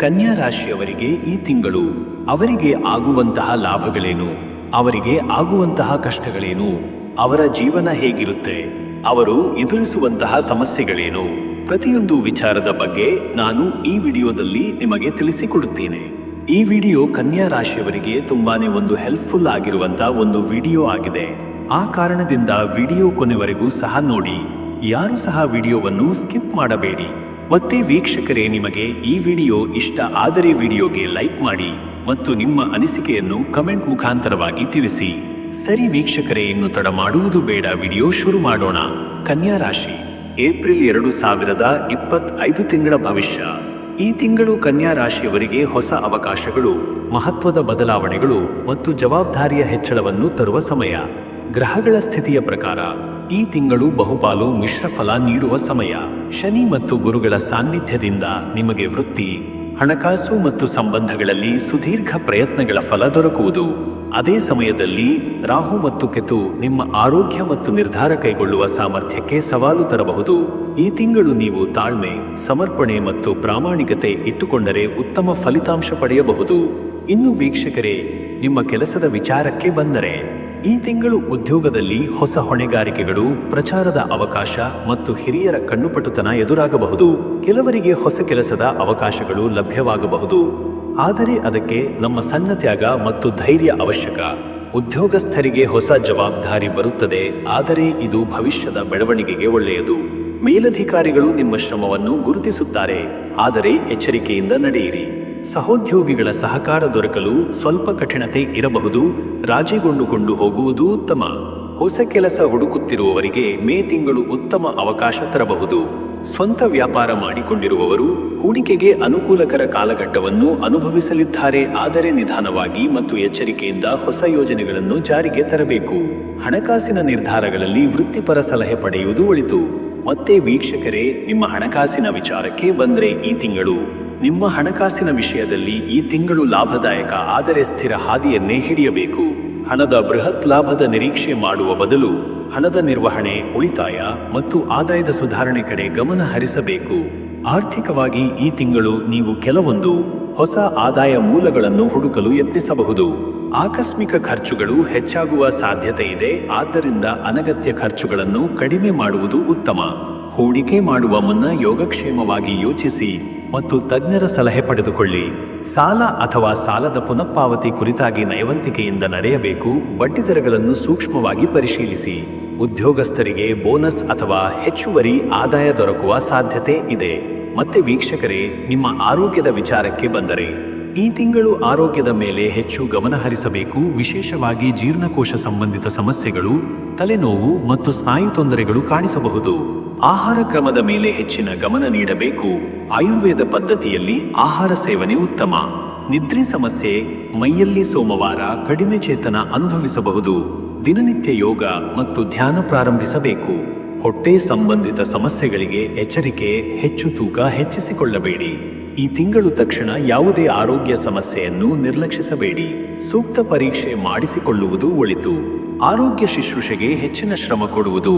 ಕನ್ಯಾ ರಾಶಿಯವರಿಗೆ ಈ ತಿಂಗಳು ಅವರಿಗೆ ಆಗುವಂತಹ ಲಾಭಗಳೇನು? ಅವರಿಗೆ ಆಗುವಂತಹ ಕಷ್ಟಗಳೇನು? ಅವರ ಜೀವನ ಹೇಗಿರುತ್ತೆ? ಅವರು ಎದುರಿಸುವಂತಹ ಸಮಸ್ಯೆಗಳೇನು? ಪ್ರತಿಯೊಂದು ವಿಚಾರದ ಬಗ್ಗೆ ನಾನು ಈ ವಿಡಿಯೋದಲ್ಲಿ ನಿಮಗೆ ತಿಳಿಸಿಕೊಡುತ್ತೇನೆ. ಈ ವಿಡಿಯೋ ಕನ್ಯಾ ರಾಶಿಯವರಿಗೆ ತುಂಬಾನೇ ಒಂದು ಹೆಲ್ಪ್ಫುಲ್ ಆಗಿರುವಂತಹ ಒಂದು ವಿಡಿಯೋ ಆಗಿದೆ. ಆ ಕಾರಣದಿಂದ ವಿಡಿಯೋ ಕೊನೆವರೆಗೂ ಸಹ ನೋಡಿ. ಯಾರು ಸಹ ವಿಡಿಯೋವನ್ನು ಸ್ಕಿಪ್ ಮಾಡಬೇಡಿ. ಮತ್ತೆ ವೀಕ್ಷಕರೇ, ನಿಮಗೆ ಈ ವಿಡಿಯೋ ಇಷ್ಟ ಆದರೆ ವಿಡಿಯೋಗೆ ಲೈಕ್ ಮಾಡಿ ಮತ್ತು ನಿಮ್ಮ ಅನಿಸಿಕೆಯನ್ನು ಕಮೆಂಟ್ ಮುಖಾಂತರವಾಗಿ ತಿಳಿಸಿ. ಸರಿ ವೀಕ್ಷಕರೇ, ಇನ್ನು ತಡ ಮಾಡುವುದು ಬೇಡ, ವಿಡಿಯೋ ಶುರು ಮಾಡೋಣ. ಕನ್ಯಾ ರಾಶಿ, ಏಪ್ರಿಲ್ ಎರಡು ಸಾವಿರದ ಇಪ್ಪತ್ತೈದು ತಿಂಗಳ ಭವಿಷ್ಯ. ಈ ತಿಂಗಳು ಕನ್ಯಾ ರಾಶಿಯವರಿಗೆ ಹೊಸ ಅವಕಾಶಗಳು, ಮಹತ್ವದ ಬದಲಾವಣೆಗಳು ಮತ್ತು ಜವಾಬ್ದಾರಿಯ ಹೆಚ್ಚಳವನ್ನು ತರುವ ಸಮಯ. ಗ್ರಹಗಳ ಸ್ಥಿತಿಯ ಪ್ರಕಾರ ಈ ತಿಂಗಳು ಬಹುಪಾಲು ಮಿಶ್ರ ಫಲ ನೀಡುವ ಸಮಯ. ಶನಿ ಮತ್ತು ಗುರುಗಳ ಸಾನ್ನಿಧ್ಯದಿಂದ ನಿಮಗೆ ವೃತ್ತಿ, ಹಣಕಾಸು ಮತ್ತು ಸಂಬಂಧಗಳಲ್ಲಿ ಸುದೀರ್ಘ ಪ್ರಯತ್ನಗಳ ಫಲ ದೊರಕುವುದು. ಅದೇ ಸಮಯದಲ್ಲಿ ರಾಹು ಮತ್ತು ಕೆತು ನಿಮ್ಮ ಆರೋಗ್ಯ ಮತ್ತು ನಿರ್ಧಾರ ಕೈಗೊಳ್ಳುವ ಸಾಮರ್ಥ್ಯಕ್ಕೆ ಸವಾಲು ತರಬಹುದು. ಈ ತಿಂಗಳು ನೀವು ತಾಳ್ಮೆ, ಸಮರ್ಪಣೆ ಮತ್ತು ಪ್ರಾಮಾಣಿಕತೆ ಇಟ್ಟುಕೊಂಡರೆ ಉತ್ತಮ ಫಲಿತಾಂಶ ಪಡೆಯಬಹುದು. ಇನ್ನು ವೀಕ್ಷಕರೇ, ನಿಮ್ಮ ಕೆಲಸದ ವಿಚಾರಕ್ಕೆ ಬಂದರೆ. ಈ ತಿಂಗಳು ಉದ್ಯೋಗದಲ್ಲಿ ಹೊಸ ಹೊಣೆಗಾರಿಕೆಗಳು, ಪ್ರಚಾರದ ಅವಕಾಶ ಮತ್ತು ಹಿರಿಯರ ಕಣ್ಣುಪಟುತನ ಎದುರಾಗಬಹುದು. ಕೆಲವರಿಗೆ ಹೊಸ ಕೆಲಸದ ಅವಕಾಶಗಳು ಲಭ್ಯವಾಗಬಹುದು. ಆದರೆ ಅದಕ್ಕೆ ನಮ್ಮ ಸಣ್ಣ ತ್ಯಾಗ ಮತ್ತು ಧೈರ್ಯ ಅವಶ್ಯಕ. ಉದ್ಯೋಗಸ್ಥರಿಗೆ ಹೊಸ ಜವಾಬ್ದಾರಿ ಬರುತ್ತದೆ, ಆದರೆ ಇದು ಭವಿಷ್ಯದ ಬೆಳವಣಿಗೆಗೆ ಒಳ್ಳೆಯದು. ಮೇಲಧಿಕಾರಿಗಳು ನಿಮ್ಮ ಶ್ರಮವನ್ನು ಗುರುತಿಸುತ್ತಾರೆ, ಆದರೆ ಎಚ್ಚರಿಕೆಯಿಂದ ನಡೆಯಿರಿ. ಸಹೋದ್ಯೋಗಿಗಳ ಸಹಕಾರ ದೊರಕಲು ಸ್ವಲ್ಪ ಕಠಿಣತೆ ಇರಬಹುದು ರಾಜಿಗೊಂಡುಕೊಂಡು ಹೋಗುವುದು ಉತ್ತಮ. ಹೊಸ ಕೆಲಸ ಹುಡುಕುತ್ತಿರುವವರಿಗೆ ಮೇ ತಿಂಗಳು ಉತ್ತಮ ಅವಕಾಶ ತರಬಹುದು. ಸ್ವಂತ ವ್ಯಾಪಾರ ಮಾಡಿಕೊಂಡಿರುವವರು ಹೂಡಿಕೆಗೆ ಅನುಕೂಲಕರ ಕಾಲಘಟ್ಟವನ್ನು ಅನುಭವಿಸಲಿದ್ದಾರೆ, ಆದರೆ ನಿಧಾನವಾಗಿ ಮತ್ತು ಎಚ್ಚರಿಕೆಯಿಂದ ಹೊಸ ಯೋಜನೆಗಳನ್ನು ಜಾರಿಗೆ ತರಬೇಕು. ಹಣಕಾಸಿನ ನಿರ್ಧಾರಗಳಲ್ಲಿ ವೃತ್ತಿಪರ ಸಲಹೆ ಪಡೆಯುವುದು ಒಳಿತು. ಮತ್ತೆ ವೀಕ್ಷಕರೇ, ನಿಮ್ಮ ಹಣಕಾಸಿನ ವಿಚಾರಕ್ಕೆ ಬಂದ್ರೆ ಈ ತಿಂಗಳು ನಿಮ್ಮ ಹಣಕಾಸಿನ ವಿಷಯದಲ್ಲಿ ಈ ತಿಂಗಳು ಲಾಭದಾಯಕ, ಆದರೆ ಸ್ಥಿರ ಹಾದಿಯನ್ನೇ ಹಿಡಿಯಬೇಕು. ಹಣದ ಬೃಹತ್ ಲಾಭದ ನಿರೀಕ್ಷೆ ಮಾಡುವ ಬದಲು ಹಣದ ನಿರ್ವಹಣೆ, ಉಳಿತಾಯ ಮತ್ತು ಆದಾಯದ ಸುಧಾರಣೆ ಕಡೆ ಗಮನ ಹರಿಸಬೇಕು. ಆರ್ಥಿಕವಾಗಿ ಈ ತಿಂಗಳು ನೀವು ಕೆಲವೊಂದು ಹೊಸ ಆದಾಯ ಮೂಲಗಳನ್ನು ಹುಡುಕಲು ಯತ್ನಿಸಬಹುದು. ಆಕಸ್ಮಿಕ ಖರ್ಚುಗಳು ಹೆಚ್ಚಾಗುವ ಸಾಧ್ಯತೆ ಇದೆ, ಆದ್ದರಿಂದ ಅನಗತ್ಯ ಖರ್ಚುಗಳನ್ನು ಕಡಿಮೆ ಮಾಡುವುದು ಉತ್ತಮ. ಹೂಡಿಕೆ ಮಾಡುವ ಮುನ್ನ ಯೋಗಕ್ಷೇಮವಾಗಿ ಯೋಚಿಸಿ. ಮತ್ತು ತಜ್ಞರ ಸಲಹೆ ಪಡೆದುಕೊಳ್ಳಿ. ಸಾಲ ಅಥವಾ ಸಾಲದ ಪುನಃಪಾವತಿ ಕುರಿತಾಗಿ ನಯವಂತಿಕೆಯಿಂದ ನಡೆಯಬೇಕು. ಬಡ್ಡಿದರಗಳನ್ನು ಸೂಕ್ಷ್ಮವಾಗಿ ಪರಿಶೀಲಿಸಿ. ಉದ್ಯೋಗಸ್ಥರಿಗೆ ಬೋನಸ್ ಅಥವಾ ಹೆಚ್ಚುವರಿ ಆದಾಯ ದೊರಕುವ ಸಾಧ್ಯತೆ ಇದೆ. ಮತ್ತೆ ವೀಕ್ಷಕರೇ, ನಿಮ್ಮ ಆರೋಗ್ಯದ ವಿಚಾರಕ್ಕೆ ಬಂದರೆ. ಈ ತಿಂಗಳು ಆರೋಗ್ಯದ ಮೇಲೆ ಹೆಚ್ಚು ಗಮನಹರಿಸಬೇಕು ವಿಶೇಷವಾಗಿ ಜೀರ್ಣಕೋಶ ಸಂಬಂಧಿತ ಸಮಸ್ಯೆಗಳು, ತಲೆನೋವು ಮತ್ತು ಸ್ನಾಯು ತೊಂದರೆಗಳು ಕಾಣಿಸಬಹುದು. ಆಹಾರ ಕ್ರಮದ ಮೇಲೆ ಹೆಚ್ಚಿನ ಗಮನ ನೀಡಬೇಕು. ಆಯುರ್ವೇದ ಪದ್ಧತಿಯಲ್ಲಿ ಆಹಾರ ಸೇವನೆ ಉತ್ತಮ. ನಿದ್ರೆ ಸಮಸ್ಯೆ, ಮೈಯಲ್ಲಿ ಸೋಮವಾರ ಕಡಿಮೆ ಚೇತನ ಅನುಭವಿಸಬಹುದು. ದಿನನಿತ್ಯ ಯೋಗ ಮತ್ತು ಧ್ಯಾನ ಪ್ರಾರಂಭಿಸಬೇಕು. ಹೊಟ್ಟೆ ಸಂಬಂಧಿತ ಸಮಸ್ಯೆಗಳಿಗೆ ಎಚ್ಚರಿಕೆ, ಹೆಚ್ಚು ತೂಕ ಹೆಚ್ಚಿಸಿಕೊಳ್ಳಬೇಡಿ. ಈ ತಿಂಗಳು ತಕ್ಷಣ ಯಾವುದೇ ಆರೋಗ್ಯ ಸಮಸ್ಯೆಯನ್ನು ನಿರ್ಲಕ್ಷಿಸಬೇಡಿ. ಸೂಕ್ತ ಪರೀಕ್ಷೆ ಮಾಡಿಸಿಕೊಳ್ಳುವುದು ಒಳಿತು. ಆರೋಗ್ಯ ಶುಶ್ರೂಷೆಗೆ ಹೆಚ್ಚಿನ ಶ್ರಮ ಕೊಡುವುದು.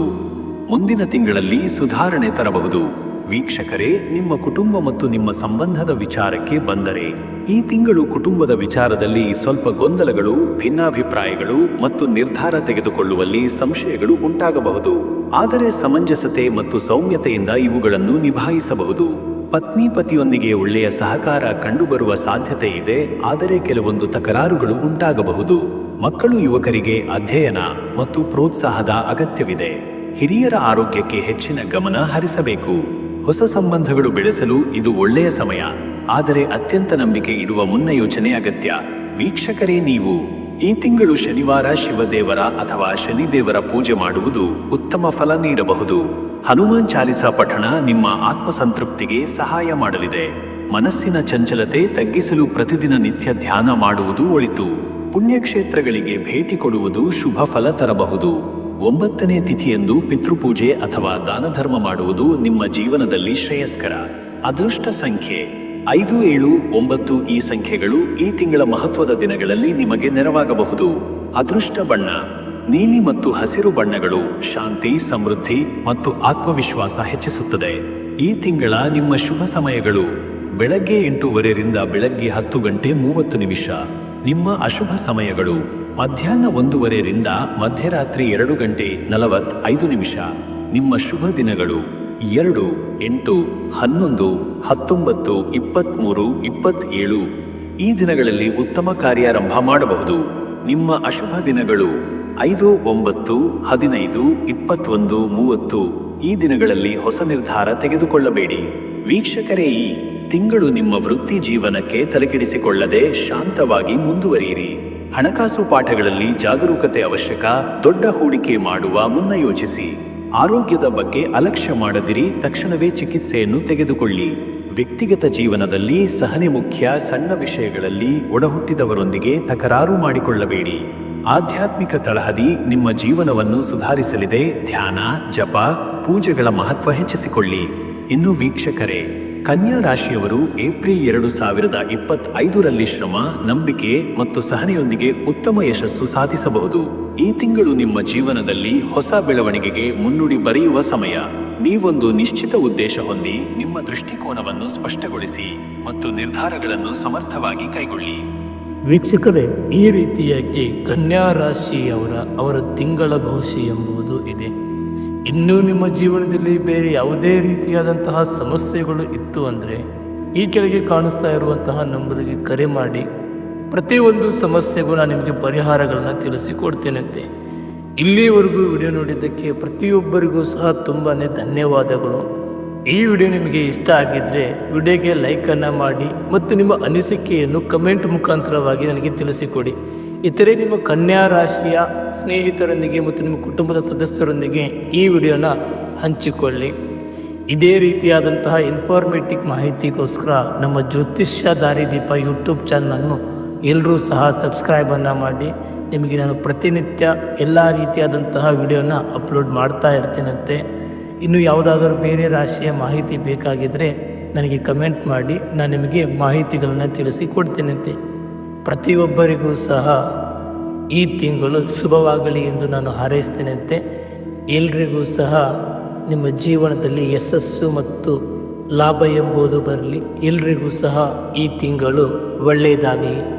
ಮುಂದಿನ ತಿಂಗಳಲ್ಲಿ ಸುಧಾರಣೆ ತರಬಹುದು. ವೀಕ್ಷಕರೇ, ನಿಮ್ಮ ಕುಟುಂಬ ಮತ್ತು ನಿಮ್ಮ ಸಂಬಂಧದ ವಿಚಾರಕ್ಕೆ ಬಂದರೆ, ಈ ತಿಂಗಳು ಕುಟುಂಬದ ವಿಚಾರದಲ್ಲಿ ಸ್ವಲ್ಪ ಗೊಂದಲಗಳು, ಭಿನ್ನಾಭಿಪ್ರಾಯಗಳು ಮತ್ತು ನಿರ್ಧಾರ ತೆಗೆದುಕೊಳ್ಳುವಲ್ಲಿ ಸಂಶಯಗಳು ಉಂಟಾಗಬಹುದು. ಆದರೆ ಸಮಂಜಸತೆ ಮತ್ತು ಸೌಮ್ಯತೆಯಿಂದ ಇವುಗಳನ್ನು ನಿಭಾಯಿಸಬಹುದು. ಪತ್ನಿ ಪತಿಯೊಂದಿಗೆ ಒಳ್ಳೆಯ ಸಹಕಾರ ಕಂಡುಬರುವ ಸಾಧ್ಯತೆ ಇದೆ, ಆದರೆ ಕೆಲವೊಂದು ತಕರಾರುಗಳು ಉಂಟಾಗಬಹುದು. ಮಕ್ಕಳು ಯುವಕರಿಗೆ ಅಧ್ಯಯನ ಮತ್ತು ಪ್ರೋತ್ಸಾಹದ ಅಗತ್ಯವಿದೆ. ಹಿರಿಯರ ಆರೋಗ್ಯಕ್ಕೆ ಹೆಚ್ಚಿನ ಗಮನ ಹರಿಸಬೇಕು. ಹೊಸ ಸಂಬಂಧಗಳು ಬೆಳೆಸಲು ಇದು ಒಳ್ಳೆಯ ಸಮಯ. ಆದರೆ ಅತ್ಯಂತ ನಂಬಿಕೆ ಇಡುವ ಮುನ್ನ ಯೋಚನೆ ಅಗತ್ಯ. ವೀಕ್ಷಕರೇ, ನೀವು ಈ ತಿಂಗಳು ಶನಿವಾರ ಶಿವದೇವರ ಅಥವಾ ಶನಿದೇವರ ಪೂಜೆ ಮಾಡುವುದು ಉತ್ತಮ ಫಲ ನೀಡಬಹುದು. ಹನುಮಾನ್ ಚಾಲಿಸಾ ಪಠಣ ನಿಮ್ಮ ಆತ್ಮಸಂತೃಪ್ತಿಗೆ ಸಹಾಯ ಮಾಡಲಿದೆ. ಮನಸ್ಸಿನ ಚಂಚಲತೆ ತಗ್ಗಿಸಲು ಪ್ರತಿದಿನ ನಿತ್ಯ ಧ್ಯಾನ ಮಾಡುವುದು ಒಳಿತು. ಪುಣ್ಯಕ್ಷೇತ್ರಗಳಿಗೆ ಭೇಟಿ ಕೊಡುವುದು ಶುಭ ಫಲ ತರಬಹುದು. ಒಂಬತ್ತನೇ ತಿಥಿಯಂದು ಪಿತೃಪೂಜೆ ಅಥವಾ ದಾನ ಧರ್ಮ ಮಾಡುವುದು ನಿಮ್ಮ ಜೀವನದಲ್ಲಿ ಶ್ರೇಯಸ್ಕರ. ಅದೃಷ್ಟ ಸಂಖ್ಯೆ ಐದು ಏಳು ಒಂಬತ್ತು ಈ ಸಂಖ್ಯೆಗಳು ಈ ತಿಂಗಳ ಮಹತ್ವದ ದಿನಗಳಲ್ಲಿ ನಿಮಗೆ ನೆರವಾಗಬಹುದು. ಅದೃಷ್ಟ ಬಣ್ಣ ನೀಲಿ ಮತ್ತು ಹಸಿರು ಬಣ್ಣಗಳು ಶಾಂತಿ, ಸಮೃದ್ಧಿ ಮತ್ತು ಆತ್ಮವಿಶ್ವಾಸ ಹೆಚ್ಚಿಸುತ್ತದೆ. ಈ ತಿಂಗಳ ನಿಮ್ಮ ಶುಭ ಸಮಯಗಳು ಬೆಳಗ್ಗೆ ಎಂಟೂವರೆರಿಂದ ಬೆಳಗ್ಗೆ ಹತ್ತು ಗಂಟೆ ಮೂವತ್ತು ನಿಮಿಷ. ನಿಮ್ಮ ಅಶುಭ ಸಮಯಗಳು ಮಧ್ಯಾಹ್ನ ಒಂದೂವರೆರಿಂದ ಮಧ್ಯರಾತ್ರಿ ಎರಡು ಗಂಟೆ ನಲವತ್ ಐದು ನಿಮಿಷ. ನಿಮ್ಮ ಶುಭ ದಿನಗಳು ಎರಡು, ಎಂಟು, ಹನ್ನೊಂದು, ಹತ್ತೊಂಬತ್ತು ಇಪ್ಪತ್ತ್ಮೂರು ಇಪ್ಪತ್ತೇಳು. ಈ ದಿನಗಳಲ್ಲಿ ಉತ್ತಮ ಕಾರ್ಯಾರಂಭ ಮಾಡಬಹುದು. ನಿಮ್ಮ ಅಶುಭ ದಿನಗಳು ಐದು, ಒಂಬತ್ತು, ಹದಿನೈದು, ಇಪ್ಪತ್ತೊಂದು, ಮೂವತ್ತು. ಈ ದಿನಗಳಲ್ಲಿ ಹೊಸ ನಿರ್ಧಾರ ತೆಗೆದುಕೊಳ್ಳಬೇಡಿ. ವೀಕ್ಷಕರೇ, ಈ ತಿಂಗಳು ನಿಮ್ಮ ವೃತ್ತಿ ಜೀವನಕ್ಕೆ ತಲೆಕೆಡಿಸಿಕೊಳ್ಳದೆ ಶಾಂತವಾಗಿ ಮುಂದುವರಿಯಿರಿ. ಹಣಕಾಸು ಪಾಠಗಳಲ್ಲಿ ಜಾಗರೂಕತೆ ಅವಶ್ಯಕ, ದೊಡ್ಡ ಹೂಡಿಕೆ ಮಾಡುವ ಮುನ್ನ ಯೋಚಿಸಿ. ಆರೋಗ್ಯದ ಬಗ್ಗೆ ಅಲಕ್ಷ್ಯ ಮಾಡದಿರಿ, ತಕ್ಷಣವೇ ಚಿಕಿತ್ಸೆಯನ್ನು ತೆಗೆದುಕೊಳ್ಳಿ. ವ್ಯಕ್ತಿಗತ ಜೀವನದಲ್ಲಿ ಸಹನೆ ಮುಖ್ಯ, ಸಣ್ಣ ವಿಷಯಗಳಲ್ಲಿ ಒಡಹುಟ್ಟಿದವರೊಂದಿಗೆ ತಕರಾರು ಮಾಡಿಕೊಳ್ಳಬೇಡಿ. ಆಧ್ಯಾತ್ಮಿಕ ತಳಹದಿ ನಿಮ್ಮ ಜೀವನವನ್ನು ಸುಧಾರಿಸಲಿದೆ, ಧ್ಯಾನ, ಜಪ, ಪೂಜೆಗಳ ಮಹತ್ವ ಹೆಚ್ಚಿಸಿಕೊಳ್ಳಿ. ಇನ್ನು ವೀಕ್ಷಕರೇ ಕನ್ಯಾ ರಾಶಿಯವರು ಏಪ್ರಿಲ್ ಎರಡು ಸಾವಿರದ ಇಪ್ಪತ್ತೈದರಲ್ಲಿ ಶ್ರಮ, ನಂಬಿಕೆ ಮತ್ತು ಸಹನೆಯೊಂದಿಗೆ ಉತ್ತಮ ಯಶಸ್ಸು ಸಾಧಿಸಬಹುದು. ಈ ತಿಂಗಳು ನಿಮ್ಮ ಜೀವನದಲ್ಲಿ ಹೊಸ ಬೆಳವಣಿಗೆಗೆ ಮುನ್ನುಡಿ ಬರೆಯುವ ಸಮಯ. ನೀವೊಂದು ನಿಶ್ಚಿತ ಉದ್ದೇಶ ಹೊಂದಿ ನಿಮ್ಮ ದೃಷ್ಟಿಕೋನವನ್ನು ಸ್ಪಷ್ಟಗೊಳಿಸಿ ಮತ್ತು ನಿರ್ಧಾರಗಳನ್ನು ಸಮರ್ಥವಾಗಿ ಕೈಗೊಳ್ಳಿ. ವೀಕ್ಷಕರೇ, ಈ ರೀತಿಯಾಗಿ ಕನ್ಯಾ ರಾಶಿಯವರ ಅವರ ತಿಂಗಳ ಭವಿಷ್ಯ ಎಂಬುದು ಇದೆ. ಇನ್ನೂ ನಿಮ್ಮ ಜೀವನದಲ್ಲಿ ಬೇರೆ ಯಾವುದೇ ರೀತಿಯಾದಂತಹ ಸಮಸ್ಯೆಗಳು ಇತ್ತು ಅಂದರೆ ಈ ಕೆಳಗೆ ಕಾಣಿಸ್ತಾ ಇರುವಂತಹ ನಂಬರಿಗೆ ಕರೆ ಮಾಡಿ ಪ್ರತಿಯೊಂದು ಸಮಸ್ಯೆಗೂ ನಾನು ನಿಮಗೆ ಪರಿಹಾರಗಳನ್ನು ತಿಳಿಸಿಕೊಡ್ತೇನಂತೆ. ಇಲ್ಲಿವರೆಗೂ ವಿಡಿಯೋ ನೋಡಿದ್ದಕ್ಕೆ ಪ್ರತಿಯೊಬ್ಬರಿಗೂ ಸಹ ತುಂಬಾ ಧನ್ಯವಾದಗಳು. ಈ ವಿಡಿಯೋ ನಿಮಗೆ ಇಷ್ಟ ಆಗಿದ್ದರೆ ವಿಡಿಯೋಗೆ ಲೈಕನ್ನು ಮಾಡಿ ಮತ್ತು ನಿಮ್ಮ ಅನಿಸಿಕೆಯನ್ನು ಕಮೆಂಟ್ ಮುಖಾಂತರವಾಗಿ ನನಗೆ ತಿಳಿಸಿಕೊಡಿ. ಇತರೆ ನಿಮ್ಮ ಕನ್ಯಾ ರಾಶಿಯ ಸ್ನೇಹಿತರೊಂದಿಗೆ ಮತ್ತು ನಿಮ್ಮ ಕುಟುಂಬದ ಸದಸ್ಯರೊಂದಿಗೆ ಈ ವಿಡಿಯೋನ ಹಂಚಿಕೊಳ್ಳಿ. ಇದೇ ರೀತಿಯಾದಂತಹ ಇನ್ಫಾರ್ಮೇಟಿವ್ ಮಾಹಿತಿಗೋಸ್ಕರ ನಮ್ಮ ಜ್ಯೋತಿಷ್ಯ ದಾರಿದೀಪ ಯೂಟ್ಯೂಬ್ ಚಾನಲನ್ನು ಎಲ್ಲರೂ ಸಹ ಸಬ್ಸ್ಕ್ರೈಬನ್ನು ಮಾಡಿ. ನಿಮಗೆ ನಾನು ಪ್ರತಿನಿತ್ಯ ಎಲ್ಲ ರೀತಿಯಾದಂತಹ ವಿಡಿಯೋನ ಅಪ್ಲೋಡ್ ಮಾಡ್ತಾ ಇರ್ತೀನಂತೆ. ಇನ್ನು ಯಾವುದಾದ್ರೂ ಬೇರೆ ರಾಶಿಯ ಮಾಹಿತಿ ಬೇಕಾಗಿದ್ದರೆ ನನಗೆ ಕಮೆಂಟ್ ಮಾಡಿ. ನಾನು ನಿಮಗೆ ಮಾಹಿತಿಗಳನ್ನು ತಿಳಿಸಿ ಕೊಡ್ತೀನಂತೆ. ಪ್ರತಿಯೊಬ್ಬರಿಗೂ ಸಹ ಈ ತಿಂಗಳು ಶುಭವಾಗಲಿ ಎಂದು ನಾನು ಹಾರೈಸ್ತೇನಂತೆ. ಎಲ್ರಿಗೂ ಸಹ ನಿಮ್ಮ ಜೀವನದಲ್ಲಿ ಯಶಸ್ಸು ಮತ್ತು ಲಾಭ ಎಂಬುದು ಬರಲಿ. ಎಲ್ರಿಗೂ ಸಹ ಈ ತಿಂಗಳು ಒಳ್ಳೆಯದಾಗಲಿ.